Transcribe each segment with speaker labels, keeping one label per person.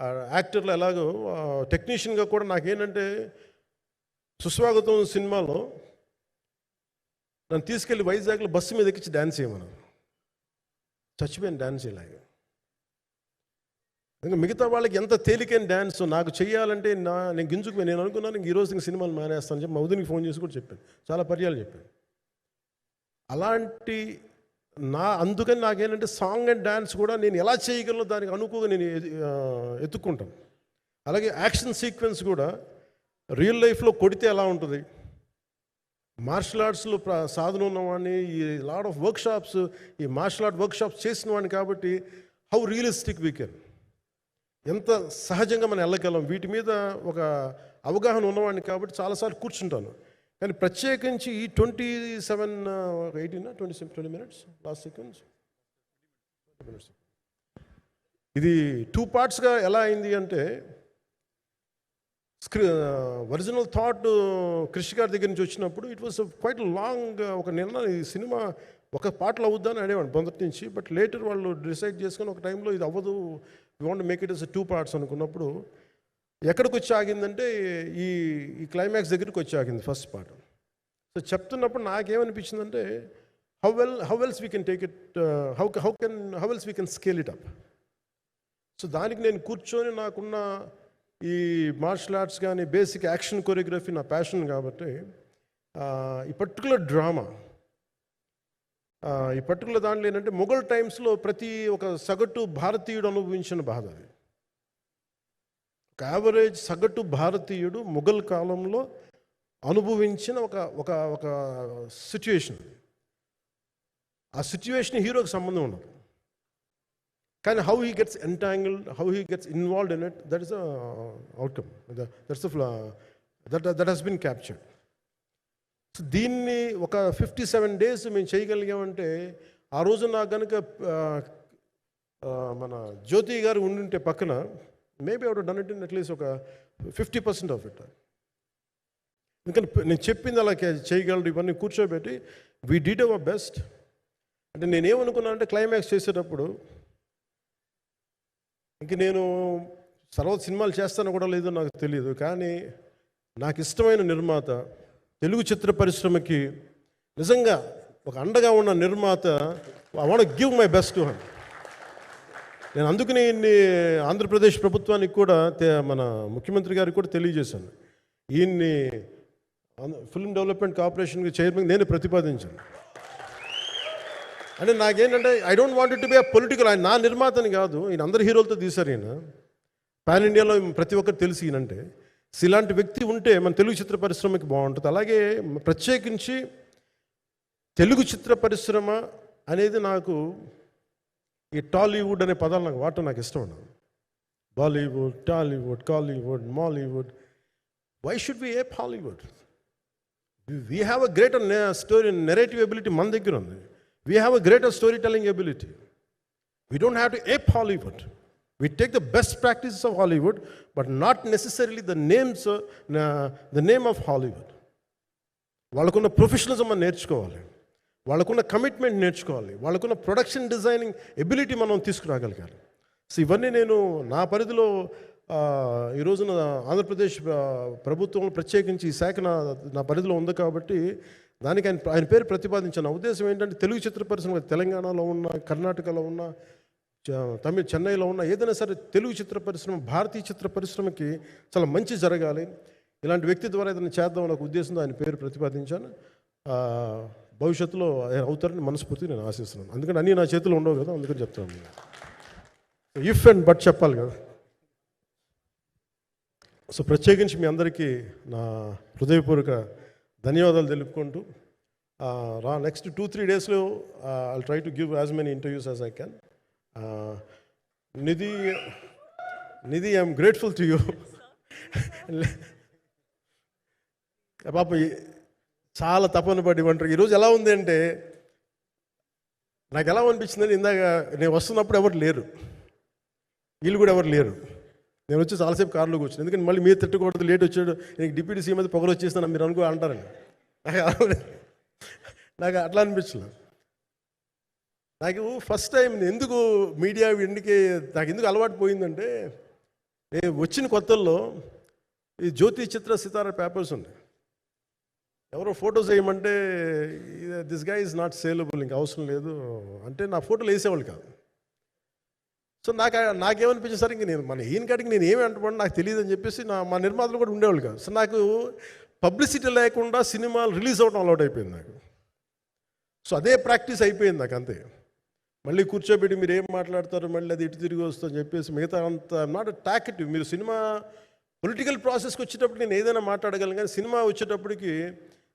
Speaker 1: యాక్టర్లో ఎలాగో టెక్నీషియన్గా కూడా నాకేంటంటే సుస్వాగతం సినిమాలో నన్ను తీసుకెళ్ళి వైజాగ్లో బస్సు మీద ఎక్కించి డ్యాన్స్ చేయమన్నారు చచ్చిపోయిన డ్యాన్స్ చేయలేక ఇంకా మిగతా వాళ్ళకి ఎంత తేలికైన డ్యాన్స్ నాకు చేయాలంటే నా నేను గింజుకుపోయి నేను అనుకున్నాను ఇంక ఈ రోజు ఇంక సినిమాలు మానేస్తాను చెప్పి మౌదునికి ఫోన్ చేసి కూడా చెప్పాను. చాలా పర్యాలు చెప్పాను. అలాంటి నా అందుకని నాకేంటంటే సాంగ్ అండ్ డ్యాన్స్ కూడా నేను ఎలా చేయగలను దానికి అనుకోగా నేను ఎత్తుక్కుంటాను. అలాగే యాక్షన్ సీక్వెన్స్ కూడా రియల్ లైఫ్లో కొడితే ఎలా ఉంటుంది? మార్షల్ ఆర్ట్స్లో ప్ర సాధన ఉన్నవాడిని ఈ లాడ్ ఆఫ్ వర్క్ షాప్స్ ఈ మార్షల్ ఆర్ట్ వర్క్ షాప్స్ చేసిన వాడిని కాబట్టి హౌ రియలిస్టిక్ వీ కెన్. ఎంత సహజంగా మనం వెళ్ళగలం. వీటి మీద ఒక అవగాహన ఉన్నవాడిని కాబట్టి చాలాసార్లు కూర్చుంటాను. కానీ ప్రత్యేకించి ఈ twenty seven eighteen? Twenty seven twenty minutes? Last seconds ఇది టూ పార్ట్స్గా ఎలా అయింది అంటే స్క్రీ ఒరిజినల్ థాట్ క్రిష్ గారి దగ్గర నుంచి వచ్చినప్పుడు ఇట్ వాస్ క్వైట్ లాంగ్ ఒక నిర్ణయం ఈ సినిమా ఒక పాటలు అవుద్దని అనేవాడు మొదటి నుంచి బట్ లేటర్ వాళ్ళు డిసైడ్ చేసుకొని ఒక టైంలో ఇది అవ్వదు we want make it is two parts అనుకున్నప్పుడు ఎక్కడికి వచ్చి ఆగిందంటే ఈ ఈ క్లైమాక్స్ దగ్గరికి వచ్చి ఆగింది ఫస్ట్ పార్ట్ సో చెప్తున్నప్పుడు నాకేమనిపించిందంటే how well how wells we can take it how how can how wells we can scale it up so దానికి నేను కూర్చొని నాకున్న ఈ మార్షల్ ఆర్ట్స్ కానీ బేసిక్ యాక్షన్ కొరియోగ్రఫీ నా ప్యాషన్ కాబట్టి uh, ఈ పర్టికులర్ డ్రామా uh, ఈ పర్టికులర్ దాంట్లో ఏంటంటే మొఘల్ టైమ్స్లో ప్రతి ఒక సగటు భారతీయుడు అనుభవించిన బాధ అది. ఒక యావరేజ్ సగటు భారతీయుడు మొఘల్ కాలంలో అనుభవించిన ఒక ఒక ఒక సిచ్యువేషన్ ఆ సిచ్యువేషన్ హీరోకి సంబంధం ఉండదు. కానీ how he gets entangled how he gets involved in it that is outcome that's that that has been captured so దీన్ని ఒక ఫిఫ్టీ సెవెన్ డేస్ మేము చేయగలిగామంటే ఆ రోజు నాకు కనుక మన జ్యోతి గారు ఉండుంటే పక్కన maybe outdone it in at least ఒక ఫిఫ్టీ పర్సెంట్ ఆఫ్ ఇట్ ఎందుకంటే నేను చెప్పింది అలా చేయగలరు ఇవన్నీ కూర్చోబెట్టి వీ డిడ్ అవర్ బెస్ట్ అంటే నేనేమనుకున్నానంటే క్లైమాక్స్ చేసేటప్పుడు ఇంక నేను తర్వాత సినిమాలు చేస్తానో కూడా లేదో నాకు తెలియదు కానీ నాకు ఇష్టమైన నిర్మాత తెలుగు చిత్ర పరిశ్రమకి నిజంగా ఒక అండగా ఉన్న నిర్మాత I want give my best to him నేను అందుకనే ఇన్ని ఆంధ్రప్రదేశ్ ప్రభుత్వానికి కూడా మన ముఖ్యమంత్రి గారికి కూడా తెలియజేశాను. ఈయన్ని ఫిల్మ్ డెవలప్మెంట్ కార్పొరేషన్కి చైర్మన్ నేను ప్రతిపాదించాను. అంటే నాకేంటంటే I don't want to be a political ఆయన నా నిర్మాతని కాదు ఈయన అందరు హీరోలతో తీశారు ఈయన. పాన్ ఇండియాలో ప్రతి ఒక్కరు తెలిసి ఈయనంటే ఇలాంటి వ్యక్తి ఉంటే మన తెలుగు చిత్ర పరిశ్రమకి బాగుంటుంది. అలాగే ప్రత్యేకించి తెలుగు చిత్ర పరిశ్రమ అనేది నాకు ఈ టాలీవుడ్ అనే పదాలు నాకు వాడటం నాకు ఇష్టం ఉండదు. Bollywood Tollywood Kollywood Mollywood. Why should be a Hollywood we have a greater story narrative ability మన దగ్గర ఉంది. We have a greater storytelling ability we don't have to ape Hollywood we take the best practices of Hollywood but not necessarily the names the name of Hollywood వాళ్ళకున్న professionalism మనం నేర్చుకోవాలి. వాళ్ళకున్న commitment నేర్చుకోవాలి. వాళ్ళకున్న production designing ability మనం తీసుకురాగలగాలి. So ఇవన్నీ నేను నా పరిధిలో ఈ రోజున ఆంధ్రప్రదేశ్ ప్రభుత్వం ప్రత్యేకించి ఈ శాఖ నా నా పరిధిలో ఉంది కాబట్టి దానికి ఆయన ఆయన పేరు ప్రతిపాదించిన. ఉద్దేశం ఏంటంటే తెలుగు చిత్ర పరిశ్రమ తెలంగాణలో ఉన్న కర్ణాటకలో ఉన్న చ- తమిళ చెన్నైలో ఉన్న ఏదైనా సరే తెలుగు చిత్ర పరిశ్రమ భారతీయ చిత్ర పరిశ్రమకి చాలా మంచి జరగాలి. ఇలాంటి వ్యక్తి ద్వారా ఏదైనా చేద్దాం అనే ఒక ఉద్దేశంతో ఆయన పేరు ప్రతిపాదించాను. భవిష్యత్తులో ఆయన అవుతారని మనస్ఫూర్తిగా నేను ఆశిస్తున్నాను. అందుకని అన్నీ నా చేతిలో ఉండవు కదా అందుకని చెప్తాను ఇఫ్ అండ్ బట్ చెప్పాలి కదా. సో ప్రత్యేకించి మీ అందరికీ నా హృదయపూర్వక ధన్యవాదాలు తెలుపుకుంటూ రా నెక్స్ట్ టూ త్రీ డేస్లో I try to give as many interviews as I can Nidhi Nidhi I'm grateful to you పాప చాలా తపన పడి ఉంటారు. ఈరోజు ఎలా ఉంది అంటే నాకు ఎలా అనిపించిందని ఇందాక నేను వస్తున్నప్పుడు ఎవరు లేరు. వీళ్ళు కూడా ఎవరు లేరు. నేను వచ్చి చాలాసేపు కారులో కూర్చుని ఎందుకంటే మళ్ళీ మీరు తిట్టకూడదు లేట్ వచ్చాడు నీకు డిప్యూటీ సీఎం మీద పొగలు వచ్చేస్తాను మీరు అనుకో అంటారండి. నాకు నాకు అట్లా అనిపించలేదు. నాకు ఫస్ట్ టైం ఎందుకు మీడియా ఎందుకే నాకు ఎందుకు అలవాటు పోయిందంటే నేను వచ్చిన కొత్తల్లో ఈ జ్యోతి చిత్ర సితార పేపర్స్ ఉన్నాయి ఎవరో ఫొటోస్ వేయమంటే దిస్గా ఈజ్ నాట్ సేలబుల్ ఇంకా అవసరం లేదు. అంటే నా ఫోటోలు వేసేవాళ్ళు కాదు. సో నాకు నాకేమనిపించేసరికి ఇంక నేను మన ఈయన కాడికి నేను ఏమి అంటున్నాను నాకు తెలియదు అని చెప్పేసి నా మా నిర్మాతలు కూడా ఉండేవాళ్ళు కాదు. సో నాకు పబ్లిసిటీ లేకుండా సినిమాలు రిలీజ్ అవ్వడం అలవాటు అయిపోయింది నాకు. సో అదే ప్రాక్టీస్ అయిపోయింది నాకు అంతే. మళ్ళీ కూర్చోబెట్టి మీరు ఏం మాట్లాడతారు మళ్ళీ అది ఇటు తిరిగి వస్తుందని చెప్పేసి మిగతా అంత నాట్ టాకెటివ్ మీరు సినిమా పొలిటికల్ ప్రాసెస్కి వచ్చేటప్పుడు నేను ఏదైనా మాట్లాడగలను కానీ సినిమా వచ్చేటప్పటికి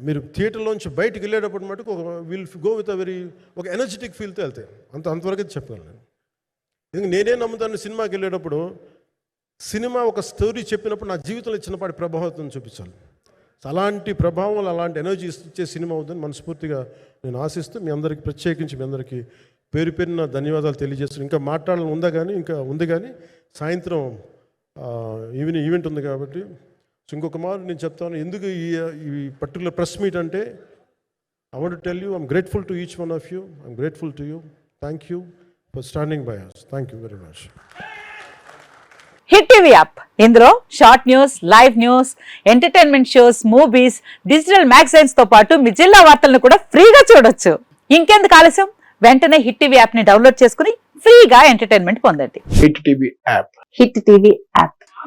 Speaker 1: మీరు థియేటర్లోంచి బయటికి వెళ్ళేటప్పుడు మటుకు ఒక will go with a very ఒక ఎనర్జెటిక్ ఫీల్తో వెళ్తాయి. అంత అంతవరకు చెప్పగలను నేను. ఎందుకంటే నేనే నమ్ముతాను సినిమాకి వెళ్ళేటప్పుడు సినిమా ఒక స్టోరీ చెప్పినప్పుడు నా జీవితంలో చిన్నపాటి ప్రభావం చూపించాలి. అలాంటి ప్రభావం అలాంటి ఎనర్జీ ఇచ్చే సినిమా అవుతుందని మనస్ఫూర్తిగా నేను ఆశిస్తూ మీ అందరికీ ప్రత్యేకించి మీ అందరికీ పేరు పేరున ధన్యవాదాలు తెలియజేస్తున్నాను. ఇంకా మాట్లాడాలని ఉందా కానీ ఇంకా ఉంది కానీ సాయంత్రం ఈవినింగ్ ఈవెంట్ ఉంది కాబట్టి సో ఇంకొక మారు నేను చెప్తాను. ఎందుకు ఈ ఈ పర్టికులర్ ప్రెస్ మీట్ అంటే I want tell you I'm grateful to each one of you I'm grateful to you thank you for standing by us thank you very much
Speaker 2: Hit TV app ఇందులో short news live news entertainment shows movies digital మ్యాగజైన్స్తో పాటు మీ జిల్లా వార్తలను కూడా ఫ్రీగా చూడొచ్చు. ఇంకెందుకు ఆలస్యం? వెంటనే హిట్ టీవీ యాప్ని డౌన్లోడ్ చేసుకుని ఫ్రీగా ఎంటర్టైన్మెంట్ పొందండి.
Speaker 3: Hit TV app
Speaker 2: Hit TV app